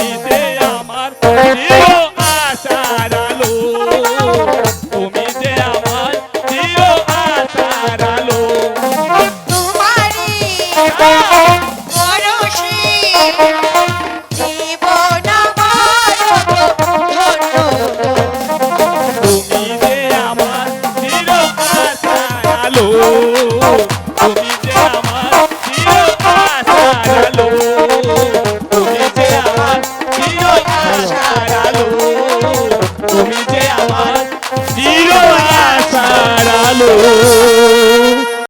দিতে আমার প্রিয় আশার আলো। তুমি যে আমার প্রিয় আশার আলো। তোমারি তুমি যে আমার প্রিয় আশার আলো।